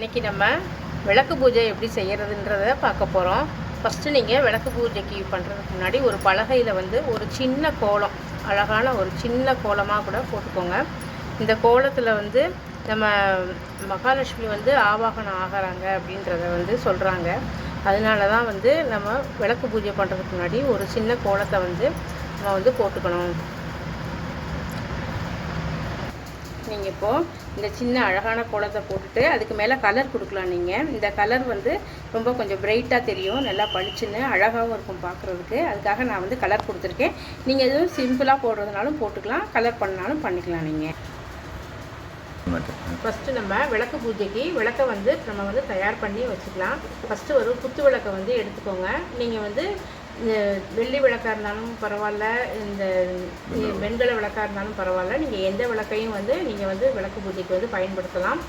இன்றைக்கி நம்ம விளக்கு பூஜை எப்படி செய்கிறதுன்றத பார்க்க போகிறோம் ஃபஸ்ட்டு நீங்கள் விளக்கு பூஜைக்கு பண்ணுறதுக்கு முன்னாடி ஒரு பலகையில் வந்து ஒரு சின்ன கோலம் அழகான ஒரு சின்ன கோலமாக கூட போட்டுக்கோங்க. இந்த கோலத்தில் வந்து நம்ம மகாலட்சுமி வந்து ஆவாகனம் ஆகிறாங்க அப்படின்றத வந்து சொல்கிறாங்க அதனால தான் வந்து நம்ம விளக்கு பூஜை பண்ணுறதுக்கு முன்னாடி ஒரு சின்ன கோலத்தை வந்து நம்ம வந்து போட்டுக்கணும். நீங்கள் இப்போது இந்த சின்ன அழகான கோலத்தை போட்டுட்டு அதுக்கு மேலே கலர் கொடுக்கலாம் நீங்கள் இந்த கலர் வந்து ரொம்ப கொஞ்சம் பிரைட்டாக தெரியும் நல்லா பளிச்சுன்னு அழகாகவும் இருக்கும் பார்க்குறதுக்கு. அதுக்காக நான் வந்து கலர் கொடுத்துருக்கேன். நீங்கள் எதுவும் சிம்பிளாக போடுறதுனாலும் போட்டுக்கலாம் கலர் பண்ணாலும் பண்ணிக்கலாம் நீங்கள் ஃபஸ்ட்டு நம்ம விளக்கு பூஜைக்கு விளக்கை வந்து நம்ம வந்து தயார் பண்ணி வச்சுக்கலாம். ஃபஸ்ட்டு ஒரு குத்து விளக்கை வந்து எடுத்துக்கோங்க. நீங்கள் வந்து வெள்ளி விளக்காக இருந்தாலும் பரவாயில்ல இந்த வெண்கல விளக்காக இருந்தாலும் பரவாயில்ல. நீங்கள் எந்த விளக்கையும் வந்து நீங்கள் வந்து விளக்கு பூஜைக்கு வந்து பயன்படுத்தலாம்.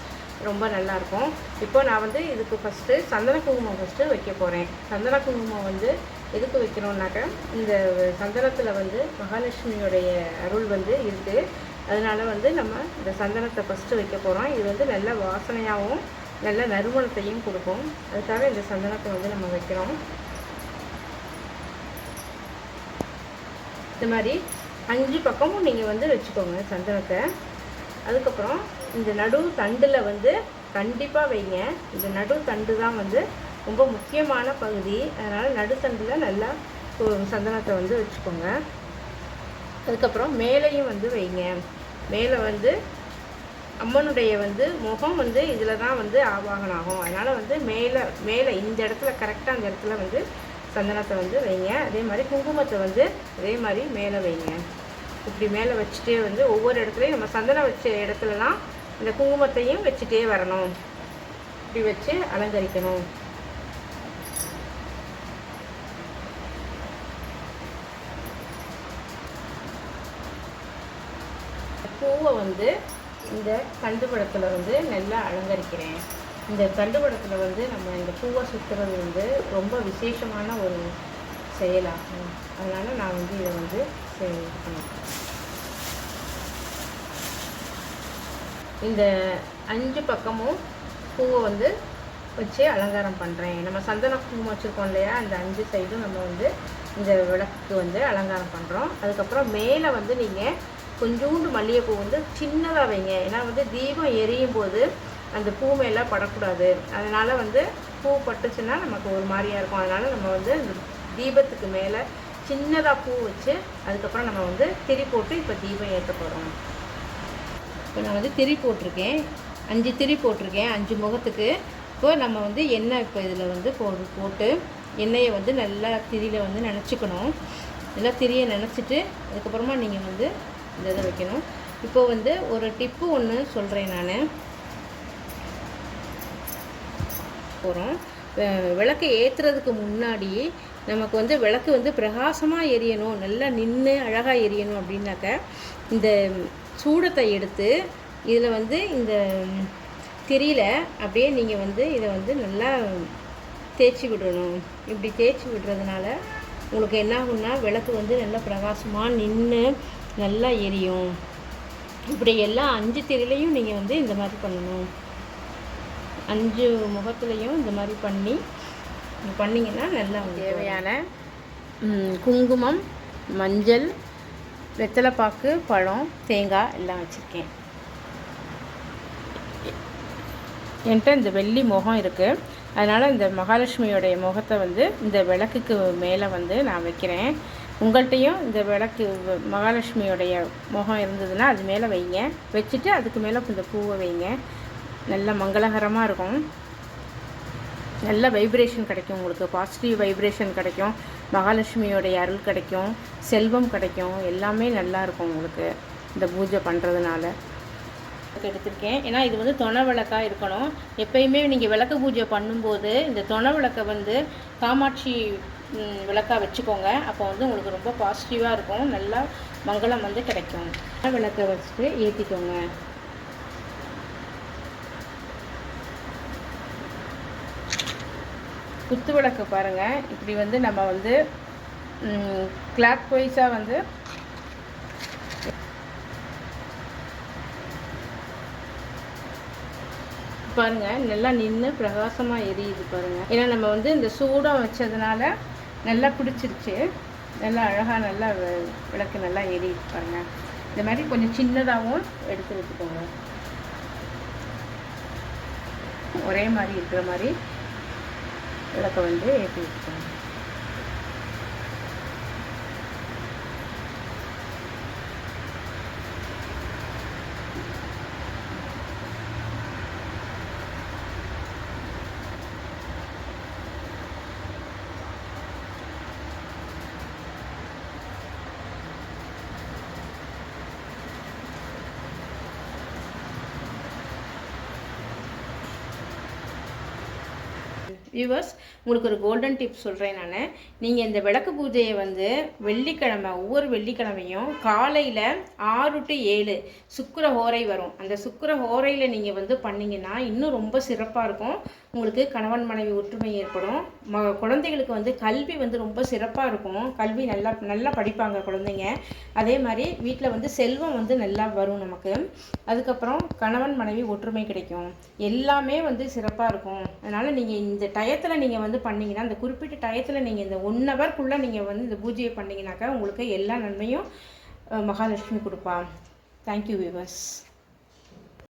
ரொம்ப நல்லாயிருக்கும் இப்போ நான் வந்து இதுக்கு ஃபஸ்ட்டு சந்தன குங்குமம் ஃபஸ்ட்டு வைக்க போகிறேன் சந்தன குங்குமம் வந்து எதுக்கு வைக்கிறோம்னாக்க இந்த சந்தனத்தில் வந்து மகாலட்சுமியோடைய அருள் வந்து இருக்குது அதனால வந்து நம்ம இந்த சந்தனத்தை ஃபஸ்ட்டு வைக்க போகிறோம் இது வந்து நல்ல வாசனையாகவும் நல்ல நறுமணத்தையும் கொடுக்கும். அதுக்காக இந்த சந்தனத்தை வந்து நம்ம வைக்கிறோம். இந்த மாதிரி அஞ்சு பக்கமும் நீங்கள் வந்து வச்சுக்கோங்க சந்தனத்தை. அதுக்கப்புறம் இந்த நடு தண்டில் வந்து கண்டிப்பாக வைங்க. இந்த நடு தண்டு தான் வந்து ரொம்ப முக்கியமான பகுதி. அதனால் நடுத்தண்டில் நல்லா சந்தனத்தை வந்து வச்சுக்கோங்க. அதுக்கப்புறம் மேலேயும் வந்து வைங்க. மேலே வந்து அம்மனுடைய வந்து முகம் வந்து இதில் தான் வந்து ஆவாகனாகும். அதனால் வந்து மேலே மேலே இந்த இடத்துல கரெக்டாக அந்த இடத்துல வந்து சந்தனத்தை வந்து வைங்க. அதே மாதிரி குங்குமத்தை வந்து அதே மாதிரி மேலே வைங்க. இப்படி மேலே வச்சுட்டே வந்து ஒவ்வொரு இடத்துலையும் நம்ம சந்தனம் வச்ச இடத்துலலாம் இந்த குங்குமத்தையும் வச்சுட்டே வரணும். இப்படி வச்சு அலங்கரிக்கணும். பூவை வந்து இந்த தண்டுபடத்தில் வந்து நல்லா அலங்கரிக்கிறேன். இந்த தண்டுவடத்தில் வந்து நம்ம இந்த பூவை சுற்றுறது வந்து ரொம்ப விசேஷமான ஒரு செயலாகும். அதனால் நான் வந்து இதை வந்து செய்யணும் இந்த அஞ்சு பக்கமும் பூவை வந்து வச்சு அலங்காரம் பண்ணுறேன் நம்ம சந்தன குங்குமம் வச்சுருக்கோம் இல்லையா? அந்த அஞ்சு சைடும் நம்ம வந்து இந்த விளக்குக்கு வந்து அலங்காரம் பண்ணுறோம் அதுக்கப்புறம் மேலே வந்து நீங்கள் கொஞ்சோண்டு மல்லிகைப்பூ வந்து சின்னதாக வைங்க. ஏன்னா வந்து தீபம் எரியும் போது அந்த பூ மேலே படக்கூடாது. அதனால் வந்து பூ பட்டுச்சுன்னா நமக்கு ஒரு மாதிரியாக இருக்கும். அதனால் நம்ம வந்து இந்த தீபத்துக்கு மேலே சின்னதாக பூ வச்சு அதுக்கப்புறம் நம்ம வந்து திரி போட்டு இப்போ தீபம் ஏற்ற போகிறோம் இப்போ நான் வந்து திரி போட்டிருக்கேன். அஞ்சு திரி போட்டிருக்கேன். அஞ்சு முகத்துக்கு. இப்போ நம்ம வந்து எண்ணெய் இப்போ இதில் வந்து போ போட்டு எண்ணெயை வந்து நல்லா திரியில் வந்து நினச்சிக்கணும். நல்லா திரியை நினச்சிட்டு அதுக்கப்புறமா நீங்கள் வந்து இந்த இதை வைக்கணும். இப்போ வந்து ஒரு டிப்பு ஒன்று சொல்கிறேன் நான். போகிறோம் விளக்கை ஏற்றுறதுக்கு முன்னாடி நமக்கு வந்து விளக்கு வந்து பிரகாசமாக எரியணும் நல்லா நின்று அழகாக எரியணும் அப்படின்னாக்க இந்த சூடத்தை எடுத்து இதில் வந்து இந்த திரியில் அப்படியே நீங்கள் வந்து இதை வந்து நல்லா தேய்ச்சி விடணும். இப்படி தேய்ச்சி விடுறதுனால உங்களுக்கு என்ன ஆகும்னா விளக்கு வந்து நல்லா பிரகாசமாக நின்று நல்லா எரியும். இப்படி எல்லா அஞ்சு திரிலையும் நீங்கள் வந்து இந்த மாதிரி பண்ணணும். அஞ்சு முகத்துலேயும் இந்த மாதிரி பண்ணி பண்ணிங்கன்னா நல்லா தேவையான குங்குமம் மஞ்சள் வெத்தலைப்பாக்கு பழம் தேங்காய் எல்லாம் வச்சுருக்கேன். என்கிட்ட இந்த வெள்ளி முகம் இருக்குது அதனால் இந்த மகாலட்சுமியோடைய முகத்தை வந்து இந்த விளக்குக்கு மேலே வந்து நான் வைக்கிறேன். உங்கள்கிட்டையும் இந்த விளக்கு மகாலட்சுமியோடைய முகம் இருந்ததுன்னா அது மேலே வைங்க. வச்சுட்டு அதுக்கு மேலே இந்த பூவை வைங்க. நல்ல மங்களகரமாக இருக்கும். நல்ல வைப்ரேஷன் கிடைக்கும் உங்களுக்கு. பாசிட்டிவ் வைப்ரேஷன் கிடைக்கும். மகாலட்சுமியோடைய அருள் கிடைக்கும். செல்வம் கிடைக்கும். எல்லாமே நல்லா இருக்கும் உங்களுக்கு இந்த பூஜை பண்ணுறதுனால எடுத்திருக்கேன். ஏன்னா இது வந்து துணை விளக்காக இருக்கணும். எப்பயுமே நீங்கள் விளக்கு பூஜை பண்ணும்போது இந்த துணை விளக்கை வந்து காமாட்சி விளக்காக வச்சுக்கோங்க. அப்போ வந்து உங்களுக்கு ரொம்ப பாசிட்டிவாக இருக்கும். நல்லா மங்களம் வந்து கிடைக்கும். விளக்கை வச்சுட்டு ஏற்றிக்கோங்க குத்து விளக்கு பாருங்கள் இப்படி வந்து நம்ம வந்து கிளாக் வைஸாக வந்து பாருங்க நல்லா நின்று பிரகாசமாக எரியுது பாருங்கள் ஏன்னா நம்ம வந்து இந்த சூடம் வச்சதுனால நல்லா பிடிச்சிருச்சு நல்லா அழகாக நல்லா விளக்கு நல்லா எரியுது பாருங்கள் இந்த மாதிரி கொஞ்சம் சின்னதாகவும் எடுத்து வச்சுக்கோங்க. ஒரே மாதிரி இருக்கிற மாதிரி விளக்க வந்து ஏற்றி வச்சுக்கோங்க. வியூவர்ஸ் உங்களுக்கு ஒரு கோல்டன் டிப் சொல்கிறேன் நான். நீங்கள் இந்த விளக்கு பூஜையை வந்து வெள்ளிக்கிழமை ஒவ்வொரு வெள்ளிக்கிழமையும் காலையில் ஆறு டு ஏழு சுக்கர ஹோரை வரும். அந்த சுக்கர ஹோரையில் நீங்கள் வந்து பண்ணிங்கன்னா இன்னும் ரொம்ப சிறப்பாக இருக்கும். உங்களுக்கு கணவன் மனைவி ஒற்றுமை ஏற்படும். ம குழந்தைகளுக்கு வந்து கல்வி வந்து ரொம்ப சிறப்பாக இருக்கும். கல்வி நல்லா நல்லா படிப்பாங்க குழந்தைங்க. அதே மாதிரி வீட்டில் வந்து செல்வம் வந்து நல்லா வரும் நமக்கு. அதுக்கப்புறம் கணவன் மனைவி ஒற்றுமை கிடைக்கும். எல்லாமே வந்து சிறப்பாக இருக்கும். அதனால் நீங்கள் இந்த டயத்தில் நீங்கள் வந்து பண்ணிங்கன்னா அந்த குறிப்பிட்ட டயத்தில் நீங்கள் இந்த ஒன் ஹவர்க்குள்ளே நீங்கள் வந்து இந்த பூஜையை பண்ணீங்கன்னாக்கா உங்களுக்கு எல்லா நன்மையும் மகாலட்சுமி கொடுப்பா. Thank you viewers